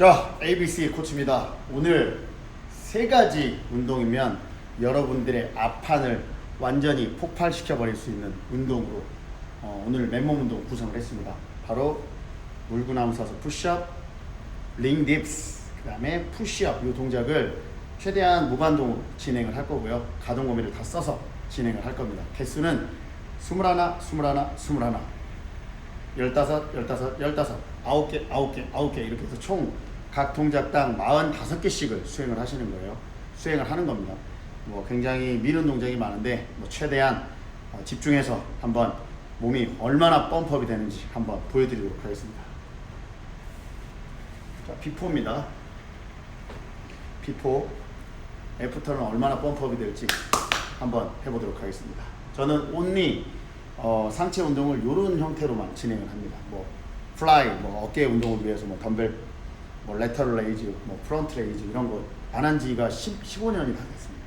자, ABC 코치입니다. 오늘 세 가지 운동이면 여러분들의 앞판을 완전히 폭발시켜 버릴 수 있는 운동으로 어, 오늘 맨몸 운동 구성을 했습니다. 바로 물구나무 서서 푸시업, 링 딥스, 그 다음에 푸시업 이 동작을 최대한 무반동으로 진행을 할 거고요. 가동 범위를 다 써서 진행을 할 겁니다. 개수는 21, 21, 21, 열다섯, 열다섯, 열다섯, 아홉 개, 아홉 개, 아홉 개 이렇게 해서 총 각 동작당 45개씩을 수행을 하시는 거예요. 수행을 하는 겁니다. 뭐 굉장히 미는 동작이 많은데 뭐 최대한 어, 집중해서 한번 몸이 얼마나 펌프업이 되는지 한번 보여드리도록 하겠습니다. 자, 비포입니다. 비포, 애프터는 얼마나 펌프업이 될지 한번 해보도록 하겠습니다. 저는 온리 어, 상체 운동을 이런 형태로만 진행을 합니다. 뭐 플라이, 뭐 어깨 운동을 위해서 뭐 덤벨, 뭐 레터럴 레이즈, 뭐 프론트 레이즈 이런 거 안 한 지가 10, 15년이 다 됐습니다.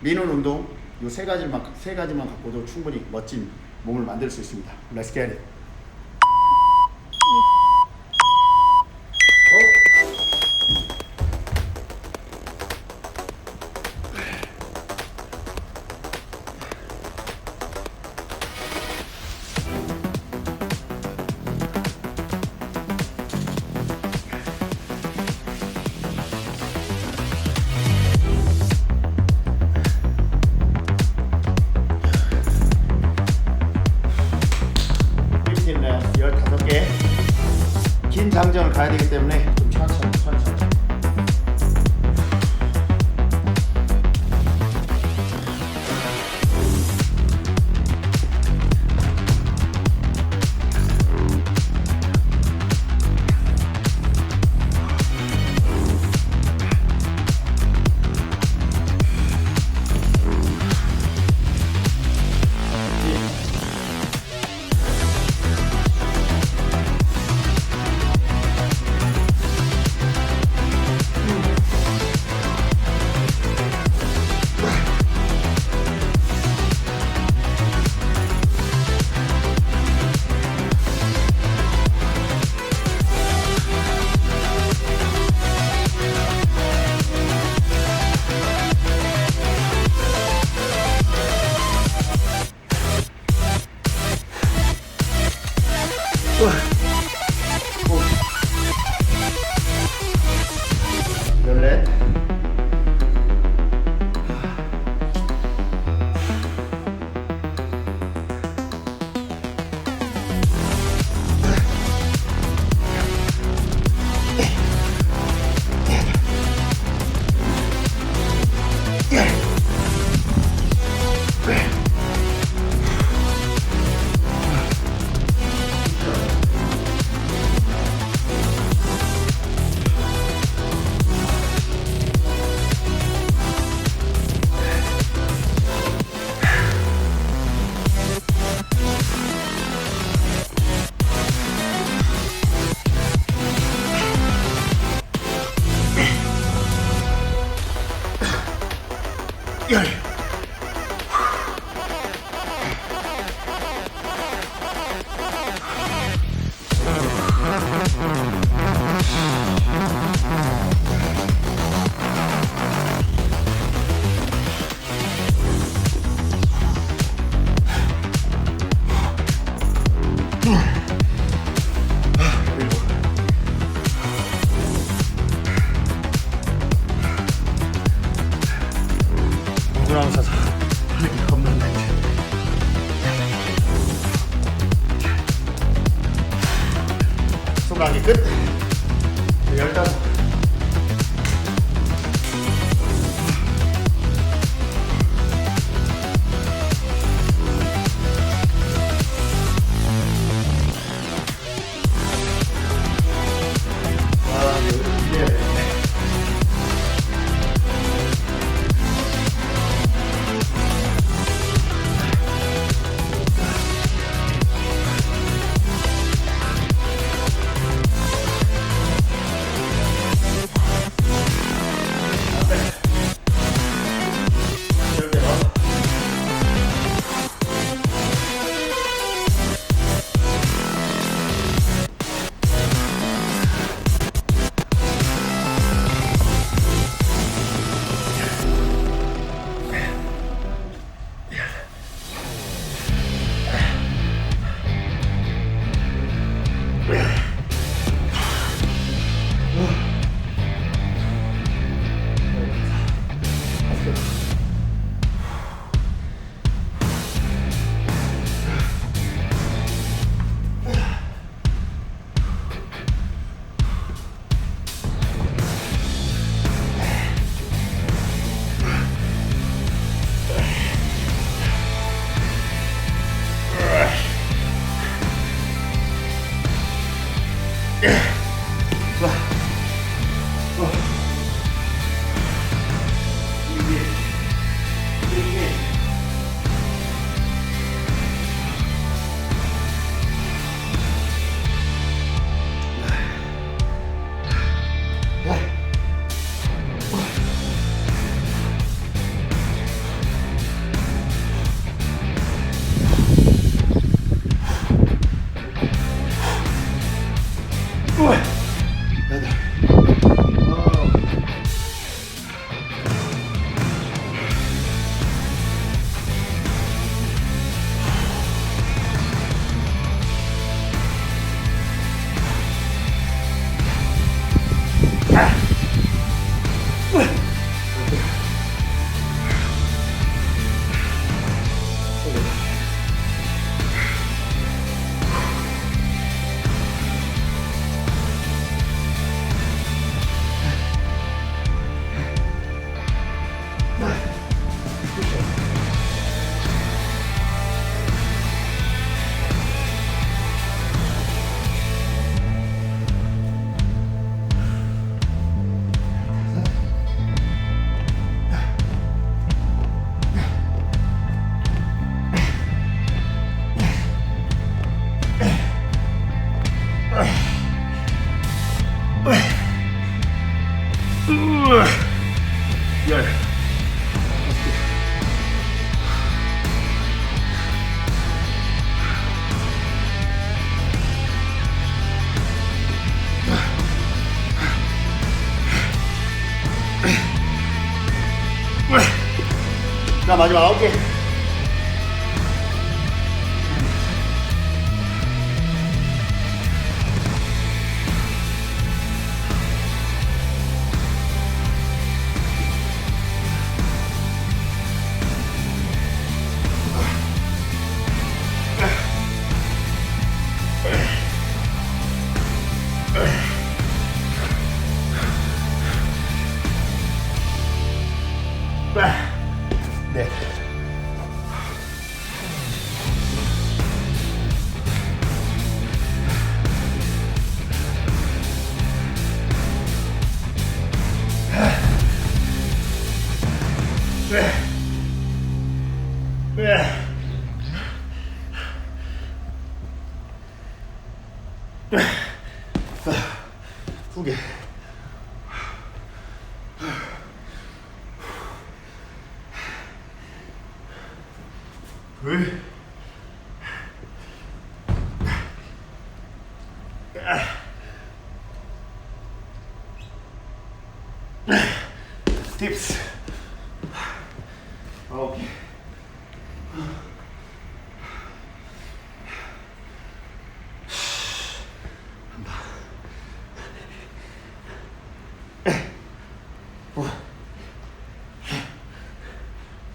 미는 운동 이세 가지만 세 가지만 갖고도 충분히 멋진 몸을 만들 수 있습니다. Let's get it. 긴 장전을 가야 되기 때문에 Ugh. Yeah. 자 마지막 아홉 두 개. 둘. 딥스.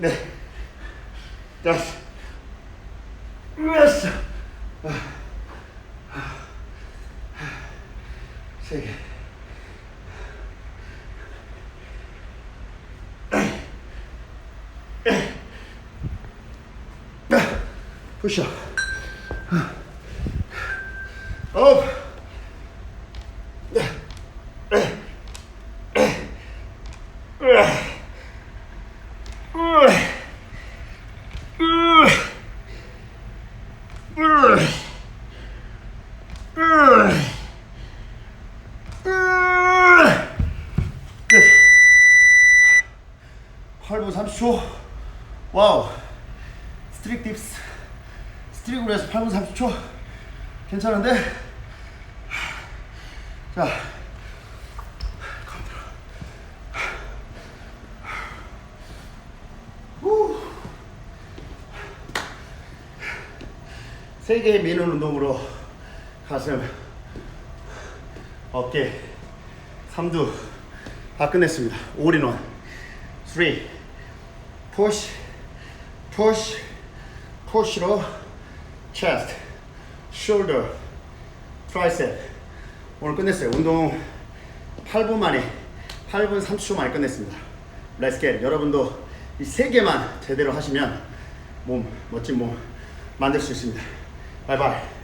네. 다섯. 으았어. 세 개. 푸셔. 업. 끝. 8분 30초. 와우. 스트릭 딥스. 스트릭으로 해서 8분 30초. 괜찮은데? 자. 후. 세 개의 미는 운동으로 가슴, 어깨, 삼두 다 끝냈습니다. 올인원. 3 push push push로 chest shoulder tricep 오늘 끝냈어요. 운동 8분 만에 8분 30초 만에 끝냈습니다. Let's get. 여러분도 이 세 개만 제대로 하시면 몸 멋진 몸 만들 수 있습니다. 바이바이.